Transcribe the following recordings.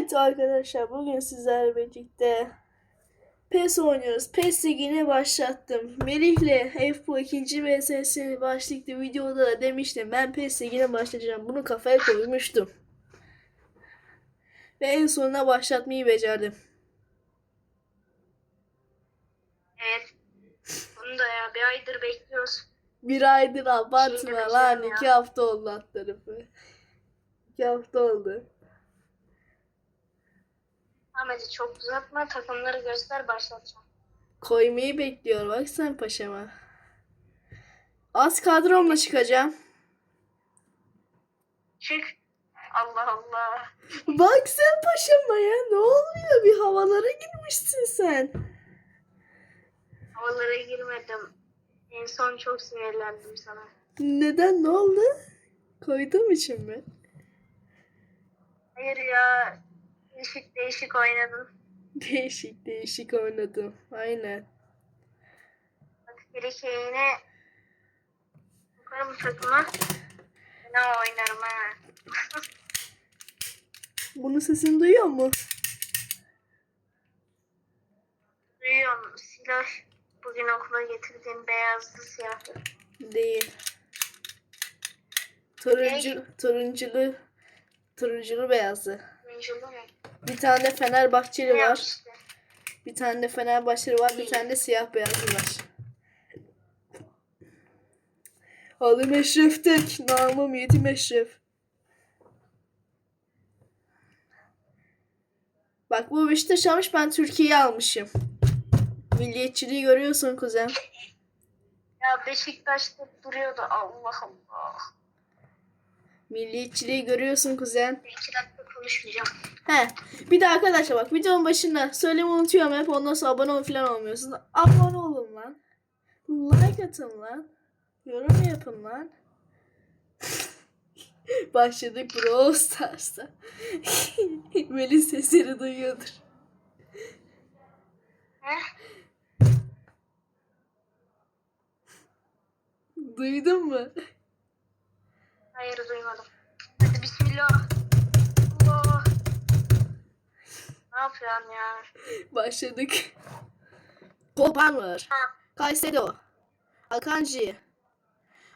Evet arkadaşlar bugün sizlerle birlikte PES oynuyoruz. PES ligine başlattım. Melih'le FBO ikinci VS'si başlıklı videoda da demiştim. Ben PES ligine başlayacağım. Bunu kafaya koymuştum. Ve en sonuna başlatmayı becerdim. Evet. Bunu da ya bir aydır bekliyoruz. Bir aydır abartma Şimdi lan. ya. iki hafta oldu alt tarafı. İki hafta oldu. Ahmet'i çok uzatma takımları göster başlatacağım. Koymayı bekliyor. Bak sen paşama. Az kadromla çıkacağım. Çık. Allah Allah. Bak sen paşama ya. Ne oluyor? Bir havalara girmişsin sen. Havalara girmedim. En son çok sinirlendim sana. Neden? Ne oldu? Koyduğum için mi? Hayır ya. Değişik değişik oynadın. Değişik değişik oynadım. Aynen. Bak bir yine bakarım takıma. Ne oynarım ha. Bunun sesini duyuyor mu? Duyuyorum silah. Bugün okula getirdiğim beyazlı siyahlı. Değil. Turuncu, turunculu, turunculu beyazı. Oyunculu mu? Bir tane Fenerbahçeli Ne var. Bir tane de Fenerbahçeli var. Bir tane de siyah beyazlı var. Adım Eşref Tek. Namım Yetim Eşref. Bak bu Beşiktaş almış ben Türkiye'yi almışım. Milliyetçiliği görüyorsun kuzen. Ya Beşiktaş'ta duruyordu Allah Allah. Milliyetçiliği görüyorsun kuzen. İki dakika konuşmayacağım. He. Bir de arkadaşlar bak videonun başında söylemeyi unutuyorum hep ondan sonra abone ol falan olmuyorsunuz. Abone olun lan. Like atın lan. Yorum yapın lan. Başladık Brawl Stars'a. Melih sesleri duyuyordur. Duydun mu? Hayır duymadım. Hadi bismillah. Ne ya? Başladık. Kopanlar. Ha. Kaysedo. Akanji.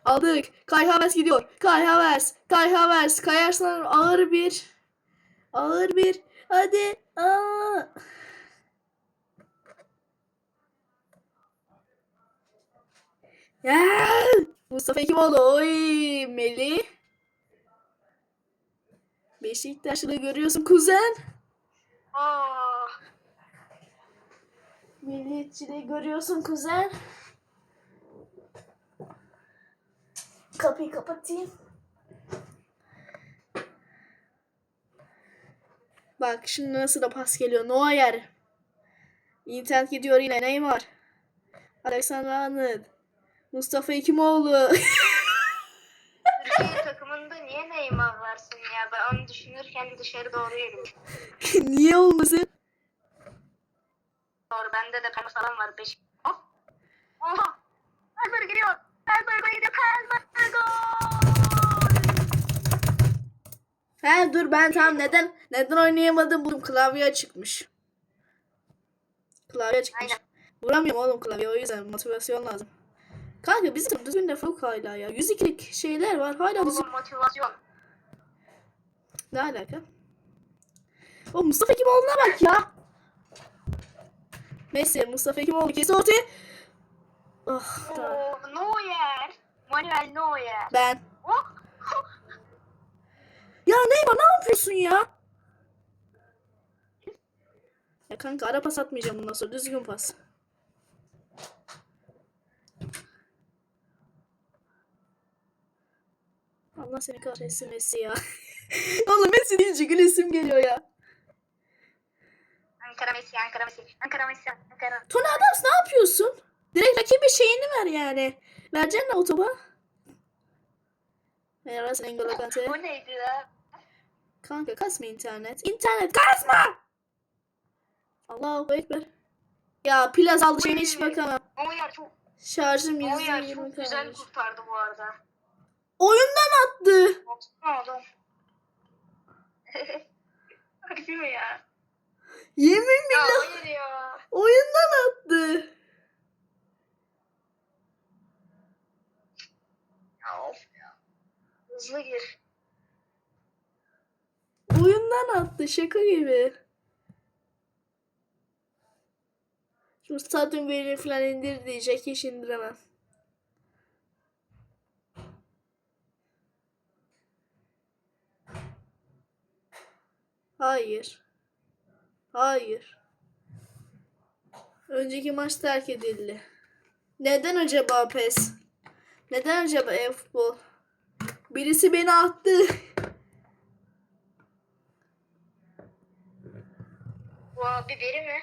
Aldık. Kai Havertz gidiyor. Kai Havertz. Kai Havertz. Kai Arslan ağır bir. Ağır bir. Hadi. Aa. Ya. Mustafa Ekimoğlu. Oy. Melih. Beşiktaş'ı görüyorsun kuzen. Aa. Milliyetçiliği görüyorsun kuzen. Kapıyı kapatayım. Bak şimdi nasıl da pas geliyor. Neuer. İnternet gidiyor yine. Neymar. Alexander Arnold. Mustafa Ekimoğlu. Neymar varsın ya? Ben onu düşünürken dışarı doğru yürüyorum. Niye olmasın? Doğru bende de pembe falan var. Beş. Hop. Oha. Kalber giriyor. Kalber gol gidiyor. Kalber gol. He dur ben tam neden neden oynayamadım buldum klavye açıkmış. Klavye açıkmış. Aynen. Vuramıyorum oğlum klavye o yüzden motivasyon lazım. Kanka bizim düzgün de yok hala ya. 102'lik şeyler var hala düzgün. Oğlum motivasyon. Ne alaka? O Mustafa Ekimoğlu'na bak ya. Neyse Mustafa Ekimoğlu kesi ortaya. Da. Oo, Neuer. Manuel Neuer. Ben. Oh. Ya Neymar ne yapıyorsun ya? Ya kanka ara pas atmayacağım bundan sonra düzgün pas. Allah seni kahretsin Messi ya. Oğlum Messi deyince gülesim geliyor ya. Ankara Messi, Ankara Messi, Ankara Messi, Ankara. Tony Adams ne yapıyorsun? Direkt rakibe şeyini ver yani. Vereceksin de otoba. Merhaba sen N'Golo Kante. O neydi ya? Kanka kasma internet. İnternet kasma! Allahu Ekber. Ya pil azaldı şeyine hiç bakamam. Çok, Şarjım Neuer %20 çok güzel kurtardı bu arada. Oyundan attı. Baksana adam. Harbi mi? ya? Yemin Ya billah hayır ya. oyundan attı. Ya of ya. Hızlı gir. Oyundan attı şaka gibi. Şimdi stadyum verileri falan indir diyecek hiç indiremem. Hayır. Hayır. Önceki maç terk edildi. Neden acaba PES? Neden acaba e-futbol? Birisi beni attı. Bu abi biri mi?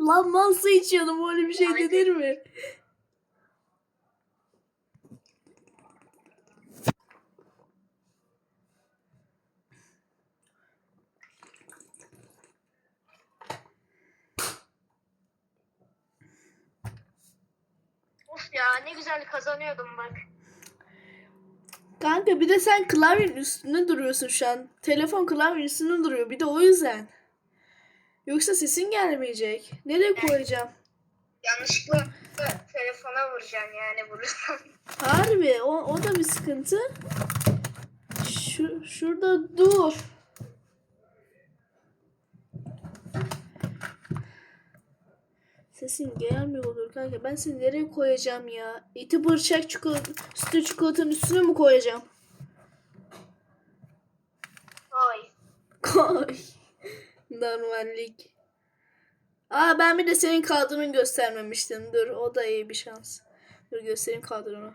Lan mal su içiyordum öyle bir şey denir mi? Of ya ne güzel kazanıyordum bak. Kanka bir de sen klavyenin üstünde duruyorsun şu an. Telefon klavyenin üstünde duruyor. Bir de o yüzden. Yoksa sesin gelmeyecek. Nereye koyacağım? Yanlışlıkla telefona vuracaksın yani vurursan. Harbi o, o da bir sıkıntı. Şu, şurada dur. Sesin gelmiyor olur kanka. Ben seni nereye koyacağım ya? İti bırçak çikolata, sütlü çikolatanın üstüne mi koyacağım? Ay. Koy. Normallik. Aa ben bir de senin kadronu göstermemiştim. Dur o da iyi bir şans. Dur göstereyim kadronu.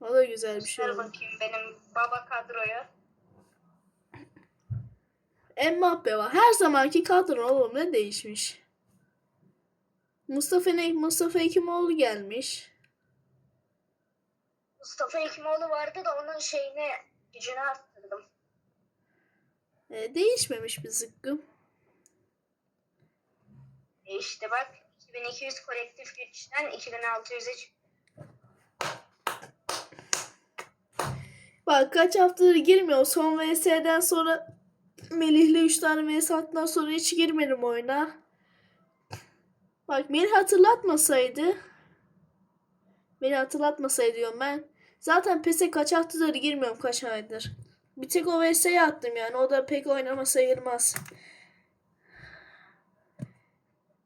O da güzel bir şey oldu. bakayım benim baba kadroyu. Mbappe var. Her zamanki kadron oğlum ne değişmiş? Mustafa ne? Mustafa Ekimoğlu gelmiş. Mustafa Ekimoğlu vardı da onun şeyini gücünü arttırdım. E, değişmemiş bir zıkkım. E işte bak 2200 kolektif güçten 2600'e çıktı. Bak kaç haftadır girmiyor. Son VS'den sonra Melih'le 3 tane VS attıktan sonra hiç girmedim oyuna. Bak beni hatırlatmasaydı beni hatırlatmasaydı diyorum ben. Zaten PES'e kaç haftadır girmiyorum kaç aydır. Bir tek o VS'ye attım yani. O da pek oynama sayılmaz.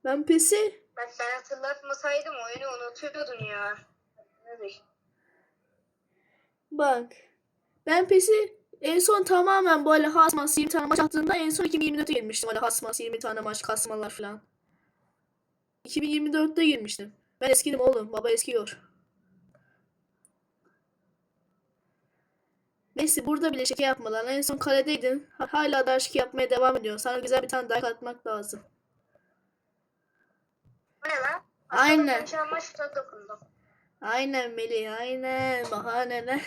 Ben PES'i Bak ben hatırlatmasaydım oyunu unutuyordun ya. Bak. Ben PES'i en son tamamen böyle hasmas 20 tane maç attığımda en son 2024'te girmiştim. Böyle hasmas 20 tane maç kasmalar falan. 2024'te girmiştim. Ben eskidim oğlum. Baba eskiyor. Neyse burada bile şike yapmadan en son kaledeydin. Ha- Hala da şike yapmaya devam ediyorsun. Sana güzel bir tane daha atmak lazım. Ne lan? Aynen. Maçta dokundum. Aynen Melih aynen. Bahaneler.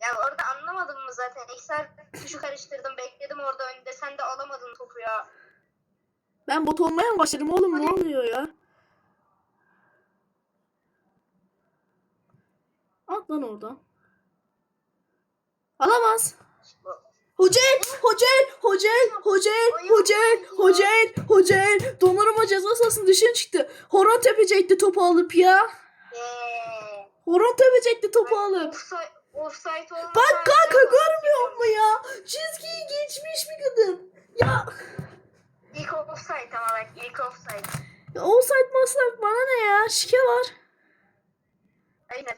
Ya orada anlamadın mı zaten? Saat tuşu karıştırdım bekledim orada önünde sen de alamadın topu ya. Ben bot olmaya mı başladım oğlum ne oluyor ya? At lan oradan. Alamaz. Hocel, Hocel, Hocel, Hocel, Hocel, Hocel, Hocel. Donnarumma ceza sahasının dışına çıktı. Horon tepecekti topu alıp ya. Horon tepecekti topu alıp. Offside. Bak kanka görmüyor mu ya? Çizgiyi geçmiş bir kadın. Ya, İlk offside ama bak ilk offside. ya offside maslak bana ne ya? Şike var. Aynen.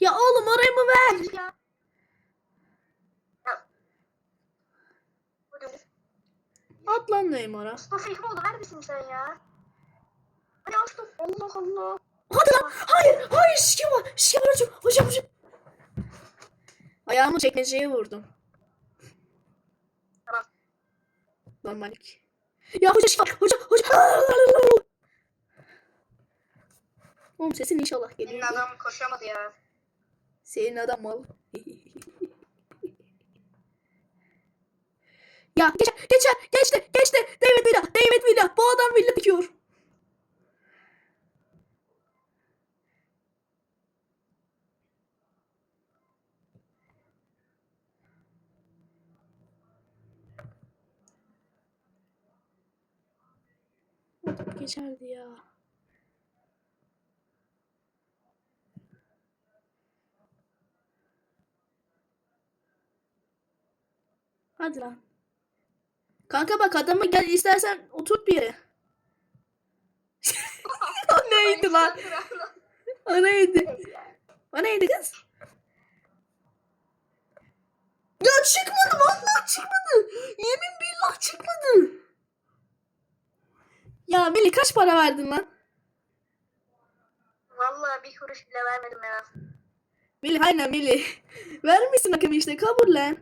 Ya oğlum orayı mı ver? Ya. At lan Neymar'a. Mustafa İlkoğlu neredesin sen ya? Hadi top. Allah Allah. Hadi lan. Hayır. Hayır. Şike var. Şike var hocam. Hocam hocam. Ayağımı çekmeceye vurdum. Tamam. Normallik. Ya hoca var. Hoca. Hoca. Oğlum sesin inşallah Senin geliyor. adam koşamadı ya. Senin adam mal. ya geçer. Geçer. Geçti. Geçti. David Villa. David Villa. Bu adam Villa dikiyor. Geçerdi ya. Hadi lan. Kanka bak adama gel istersen otur bir yere. o neydi lan? O neydi? O neydi kız? Ya çıkmadı vallahi çıkmadı. Yemin billah çıkmadı. Ya Melih kaç para verdin lan? Vallahi bir kuruş bile vermedim ya. Melih aynen Melih. Vermişsin hakem işte kabullen.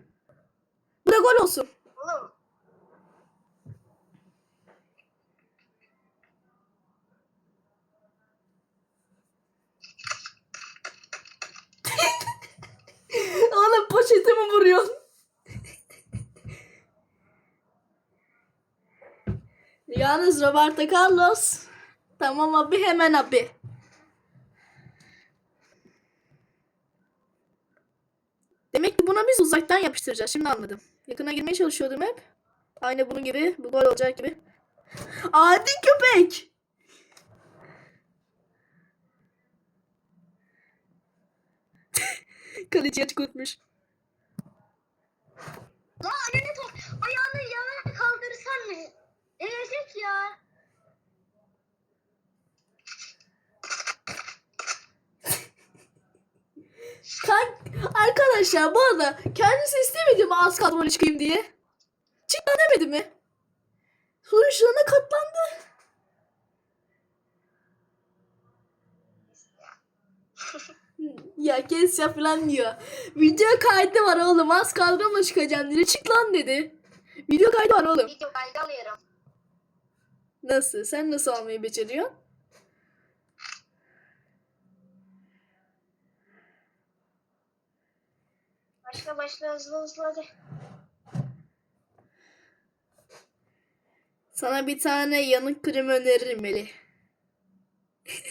Bu da gol olsun. Oğlum Oğlum poşete mi vuruyorsun? Yalnız Roberto Carlos. Tamam abi hemen abi. Demek ki buna biz uzaktan yapıştıracağız. Şimdi anladım. Yakına girmeye çalışıyordum hep. Aynı bunun gibi. Bu gol olacak gibi. Adi köpek. Kaleci açık unutmuş. Lan anne top ayağını yana kaldırırsan mı? Değecek ya. Kan arkadaşlar bu arada kendisi istemedi mi az kadroya çıkayım diye? Çık lan demedi mi? Sonuçlarına katlandı. ya kes ya falan diyor. Video kaydı var oğlum az kadromla çıkacağım dedi. Çık lan dedi. Video kaydı var oğlum. Video kaydı alıyorum. Nasıl? Sen nasıl almayı beceriyorsun? Başla başla hızlı hızlı hadi. Sana bir tane yanık kremi öneririm Melih.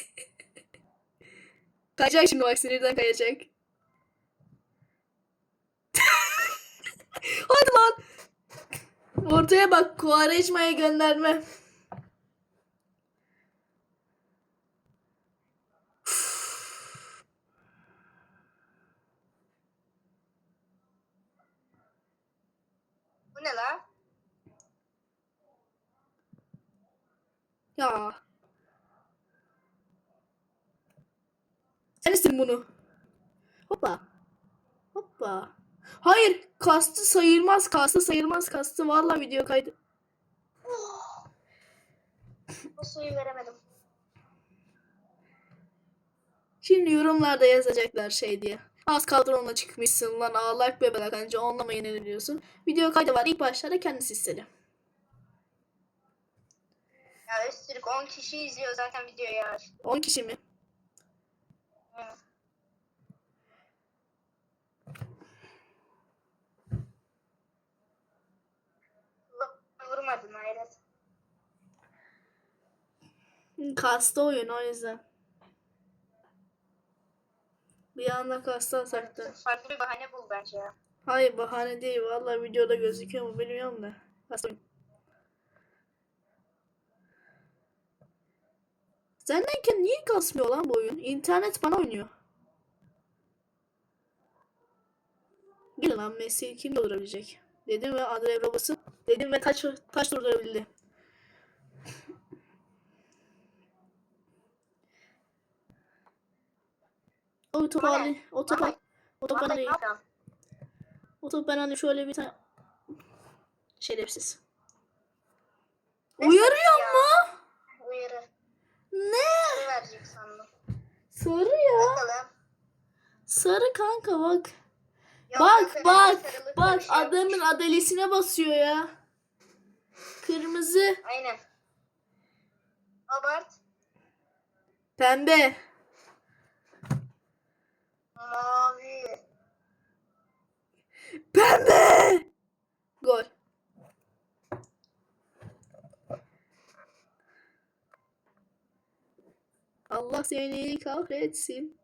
kayacak şimdi bak sinirden kayacak. Hadi lan. Ortaya bak Kuvareşma'ya gönderme. Bu ne la? Ya. Sen istedin bunu. Hoppa. Hoppa. Hayır. Kastı sayılmaz. Kastı sayılmaz. Kastı. Vallahi video kaydı. Bu suyu veremedim. Şimdi yorumlarda yazacaklar şey diye. Az kadronla çıkmışsın lan ağlak bebelak anca onunla mı yeniliyorsun? Video kaydı var ilk başlarda kendisi istedi. Ya Öztürk 10 kişi izliyor zaten videoyu ya. 10 kişi mi? Hı. Vurmadın hayret. Kastı oyun o yüzden. Bir anda kastı ataktı. Farklı bir bahane bul bence ya. Hayır bahane değil. Vallahi videoda gözüküyor mu bilmiyorum da. Kastı oyun. Sendeyken niye kasmıyor lan bu oyun? İnternet bana oynuyor. Gel lan Messi kim durdurabilecek? Dedim ve Adre robası. Dedim ve taş, taş durdurabildi. O topu alayım. O topu O topu yapıyorsun? O topu ben hani şöyle bir tane şerefsiz. Uyarıyor ya? mu? Uyarı. Ne? Verecek sandım. Sarı ya. Bakalım. Sarı kanka bak. Yok, bak bak bak şey adamın adalesine basıyor ya. Kırmızı. Aynen. Abart. Pembe. Mavi. Pembe. Gol. Allah seni kahretsin.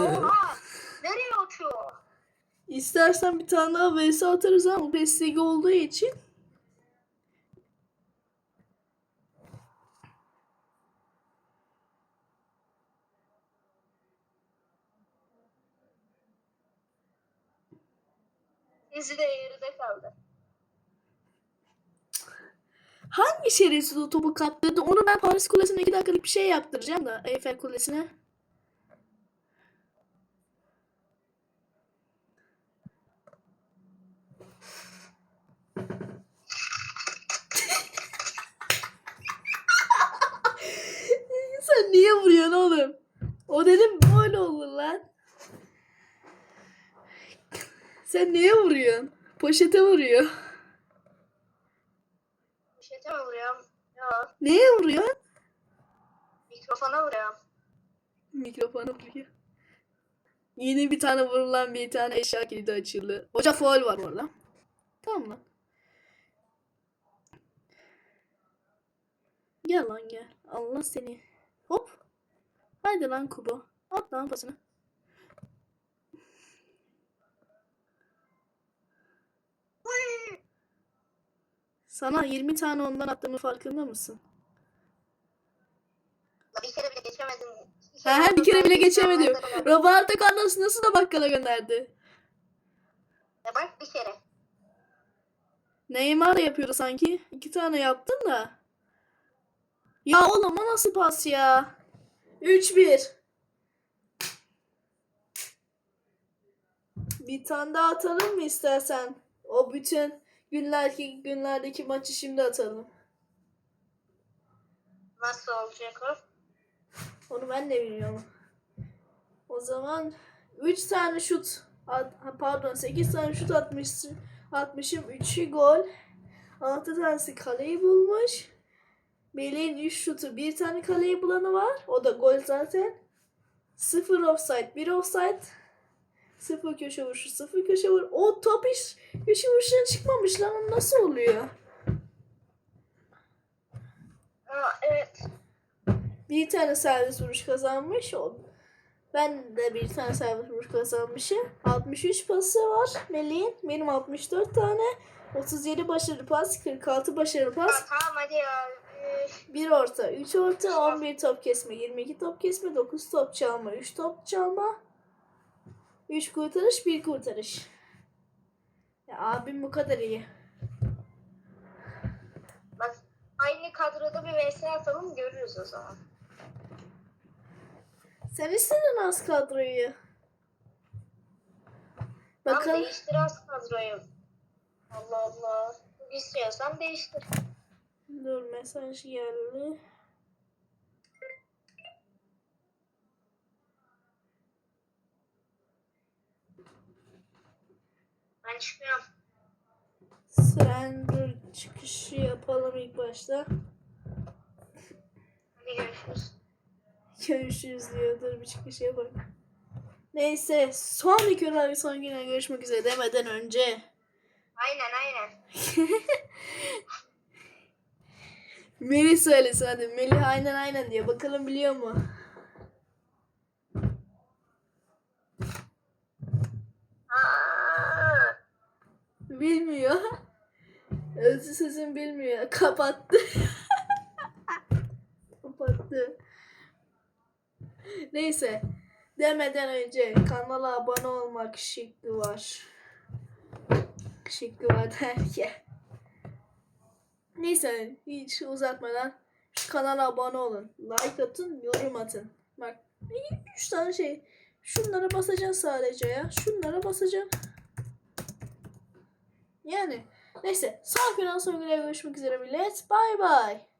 Oha! Nereye uçuyor? İstersen bir tane daha VS atarız ama besligi olduğu için. İzi de yerinde kaldı. Hangi şerefsiz o topu kaptırdı? Onu ben Paris Kulesi'ne iki dakikalık bir şey yaptıracağım da Eiffel Kulesi'ne. Sen niye vuruyorsun oğlum? O dedim böyle olur lan. Sen niye vuruyorsun? Poşete vuruyor. Poşete vuruyorum? Yok. Neye vuruyor? Mikrofona vuruyorum. Mikrofonu vuruyor. Yeni bir tane vurulan bir tane eşya kilidi açıldı. Hoca foul var orada. Tamam lan. Gel lan gel. Allah seni. Hop. Haydi lan Kubo. At lan pasını. Sana 20 tane ondan attığımın farkında mısın? Bir kere bile geçemedim. Ha, ha, bir kere bile geçemedim. Ya Roberto Carlos nasıl da bakkala gönderdi? bak bir kere. Neymar yapıyordu sanki. İki tane yaptın da. Ya oğlum o nasıl pas ya? 3-1. Bir tane daha atalım mı istersen? O bütün günlerdeki günlerdeki maçı şimdi atalım. Nasıl olacak o? Onu ben de bilmiyorum. O zaman 3 tane şut at- pardon 8 tane şut atmışsın. Atmışım 3'ü gol. 6 tanesi kaleyi bulmuş. Melih'in 3 şutu bir tane kaleyi bulanı var. O da gol zaten. 0 offside 1 offside. 0 köşe vuruşu 0 köşe vur. O top hiç köşe vuruşuna çıkmamış lan. Nasıl oluyor? Aa, evet. Bir tane servis vuruş kazanmış. Ben de bir tane servis vuruş kazanmışım. 63 pası var Melih'in. Benim 64 tane. 37 başarılı pas, 46 başarılı pas. Aa, tamam hadi ya. Üf. 1 orta, 3 orta, 11 top kesme, 22 top kesme, 9 top çalma, 3 top çalma. 3 kurtarış, 1 kurtarış. Ya abim bu kadar iyi. Bak aynı kadroda bir VS atalım görürüz o zaman. Sen istedin az kadroyu. Tamam Bakalım. değiştir az kadroyu. Allah Allah. İstiyorsan değiştir. Dur mesaj geldi. Ben çıkıyorum. Surrender çıkışı yapalım ilk başta. Hadi görüşürüz. Görüşürüz diyor. Dur bir çıkış yapalım. Neyse son videolar ve son güne görüşmek üzere demeden önce Aynen aynen. Melih söylesin hadi. Melih aynen aynen diyor. Bakalım biliyor mu? Bilmiyor. Özü sözün bilmiyor. Kapattı. Kapattı. Neyse. Demeden önce kanala abone olmak şıkkı var. Şıkkı var derken. Neyse hiç uzatmadan kanala abone olun. Like atın, yorum atın. Bak 3 tane şey. Şunlara basacaksın sadece ya. Şunlara basacaksın. Yani neyse son günden son güne görüşmek üzere millet. Bay bay.